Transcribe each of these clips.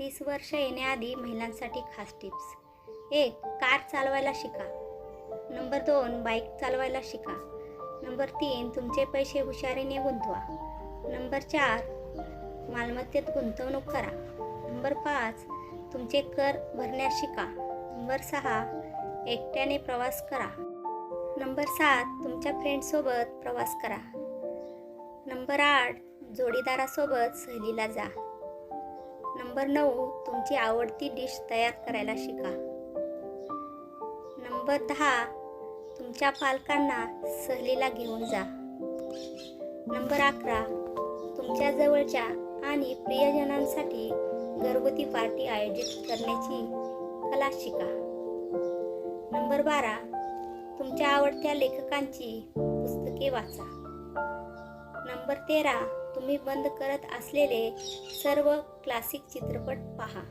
तीस वर्ष येण्याआधी महिलांसाठी खास टिप्स. एक कार चालवायला शिका. नंबर दोन बाईक चालवायला शिका. नंबर तीन तुमचे पैसे हुशारीने गुंतवा. नंबर चार मालमत्तेत गुंतवणूक करा. नंबर पाच तुमचे कर भरण्यास शिका. नंबर सहा एकट्याने प्रवास करा. नंबर सात तुमच्या फ्रेंडसोबत प्रवास करा. नंबर आठ जोडीदारासोबत सहलीला जा. नंबर नऊ तुमची आवडती डिश तयार करायला शिका. नंबर दहा तुमच्या पालकांना सहलीला घेऊन जा. नंबर अकरा तुमच्या जवळच्या आणि प्रियजनांसाठी घरगुती पार्टी आयोजित करण्याची कला शिका. नंबर बारा तुमच्या आवडत्या लेखकांची पुस्तके वाचा. नंबर तेरा तुम्ही बंद करत असलेले सर्व क्लासिक चित्रपट पहा.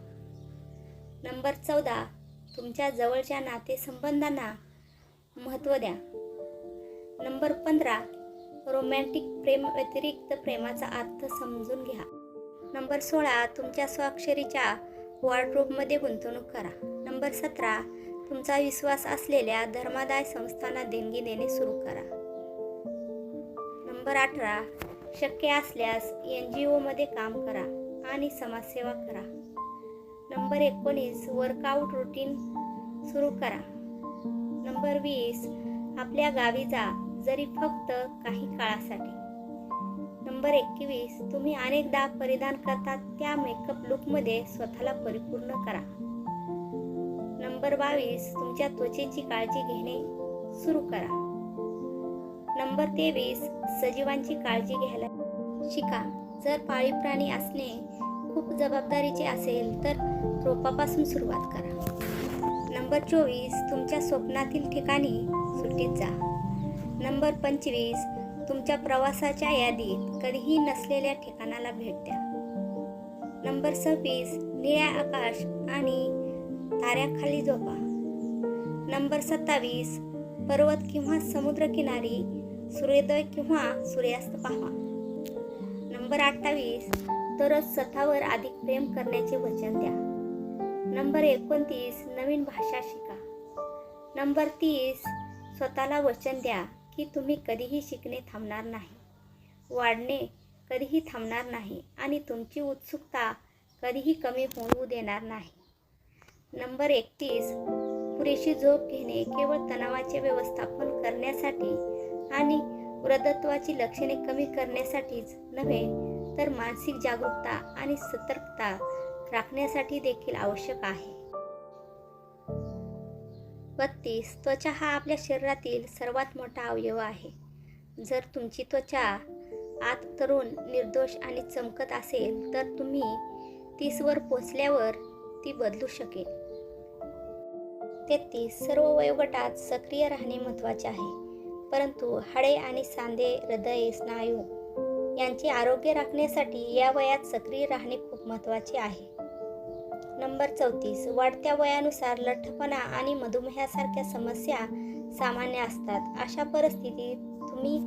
नंबर चौदा तुमच्या जवळच्या नातेसंबंधांना महत्त्व द्या. नंबर पंधरा रोमॅन्टिक प्रेम व्यतिरिक्त प्रेमाचा अर्थ समजून घ्या. नंबर सोळा तुमच्या स्वाक्षरीच्या वॉर्डरोबमध्ये गुंतवणूक करा. नंबर सतरा तुमचा विश्वास असलेल्या धर्मादाय संस्थांना देणगी देणे सुरू करा. नंबर अठरा शक्य असल्यास एन जी ओमध्ये काम करा आणि समाजसेवा करा. नंबर एकोणीस वर्कआउट रुटीन सुरू करा. नंबर वीस आपल्या गावी जा जरी फक्त काही काळासाठी. नंबर एकवीस तुम्ही अनेकदा परिधान करता त्या मेकअप लुकमध्ये स्वतःला परिपूर्ण करा. नंबर बावीस तुमच्या त्वचेची काळजी घेणे सुरू करा. नंबर तेवीस सजीवांची काळजी घ्यायला. शिका. जर पाळीव प्राणी असणे खूप जबाबदारीचे असेल तर रोपापासून सुरुवात करा. नंबर चोवीस तुमच्या स्वप्नातील ठिकाणी सुट्टीत जा. नंबर पंचवीस तुमच्या प्रवासाच्या यादीत कधीही नसलेल्या ठिकाणाला भेट द्या. नंबर सव्वीस निळ्या आकाश आणि ताऱ्याखाली झोपा. नंबर सत्तावीस पर्वत किंवा समुद्रकिनारी सूर्योदय किंवा सूर्यास्त पहा. नंबर अठ्ठावीस तरच स्वतःवर अधिक प्रेम करण्याचे वचन द्या. नंबर एकोणतीस नवीन भाषा शिका. नंबर तीस स्वतःला वचन द्या की तुम्ही कधीही शिकणे थांबणार नाही. वाढणे कधीही थांबणार नाही आणि तुमची उत्सुकता कधीही कमी होऊ देणार नाही. नंबर एकतीस पुरेशी झोप घेणे केवळ तणावाचे व्यवस्थापन करण्यासाठी आणि वृद्धत्वाची लक्षणे कमी करण्यासाठीच नव्हे तर मानसिक जागरूकता आणि सतर्कता राखण्यासाठी देखील आवश्यक आहे. बत्तीस त्वचा हा आपल्या शरीरातील सर्वात मोठा अवयव आहे. जर तुमची त्वचा आत तरुण निर्दोष आणि चमकत असेल तर तुम्ही तीसवर पोचल्यावर ती बदलू शकेल. तेहतीस सर्व वयोगटात सक्रिय राहणे महत्त्वाचे आहे. परंतु हाडे आणि सांधे हृदय स्नायू यांचे आरोग्य राखण्यासाठी या वयात सक्रिय राहणे खूप महत्त्वाचे आहे. नंबर चौतीस वाढत्या वयानुसार लठ्ठपणा आणि मधुमेहासारख्या समस्या सामान्य असतात. अशा परिस्थितीत तुम्ही